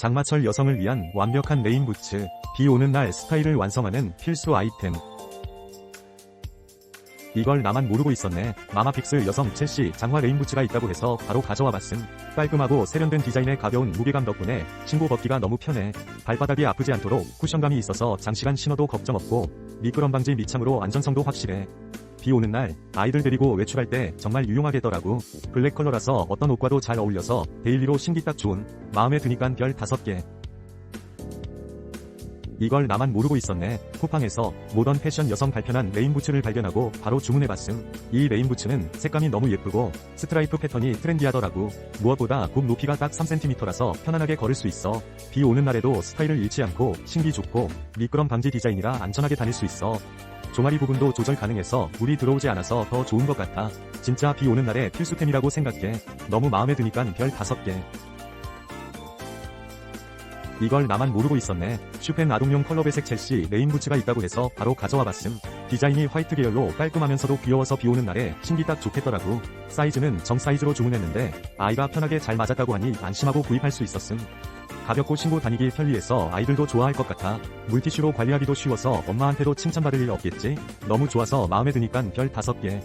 장마철 여성을 위한 완벽한 레인 부츠, 비 오는 날 스타일을 완성하는 필수 아이템. 이걸 나만 모르고 있었네. 마마픽스 여성 첼시 장화 레인 부츠가 있다고 해서 바로 가져와 봤음. 깔끔하고 세련된 디자인의 가벼운 무게감 덕분에 신고 벗기가 너무 편해. 발바닥이 아프지 않도록 쿠션감이 있어서 장시간 신어도 걱정 없고 미끄럼 방지 밑창으로 안전성도 확실해. 비 오는 날 아이들 데리고 외출할 때 정말 유용하겠더라고. 블랙 컬러라서 어떤 옷과도 잘 어울려서 데일리로 신기 딱 좋은 마음에 드니깐 별 5개. 이걸 나만 모르고 있었네. 쿠팡에서 모던 패션 여성 발편한 레인 부츠를 발견하고 바로 주문해봤음. 이 레인 부츠는 색감이 너무 예쁘고 스트라이프 패턴이 트렌디하더라고. 무엇보다 굽 높이가 딱 3cm라서 편안하게 걸을 수 있어. 비 오는 날에도 스타일을 잃지 않고 신기 좋고 미끄럼 방지 디자인이라 안전하게 다닐 수 있어. 종아리 부분도 조절 가능해서 물이 들어오지 않아서 더 좋은 것 같아. 진짜 비 오는 날의 필수템이라고 생각해. 너무 마음에 드니깐 별 5개. 이걸 나만 모르고 있었네. 슈펜 아동용 컬러 배색 첼시 레인 부츠가 있다고 해서 바로 가져와 봤음. 디자인이 화이트 계열로 깔끔하면서도 귀여워서 비 오는 날에 신기 딱 좋겠더라고. 사이즈는 정 사이즈로 주문했는데 아이가 편하게 잘 맞았다고 하니 안심하고 구입할 수 있었음. 가볍고 신고 다니기 편리해서 아이들도 좋아할 것 같아. 물티슈로 관리하기도 쉬워서 엄마한테도 칭찬받을 일 없겠지? 너무 좋아서 마음에 드니깐 별 5개.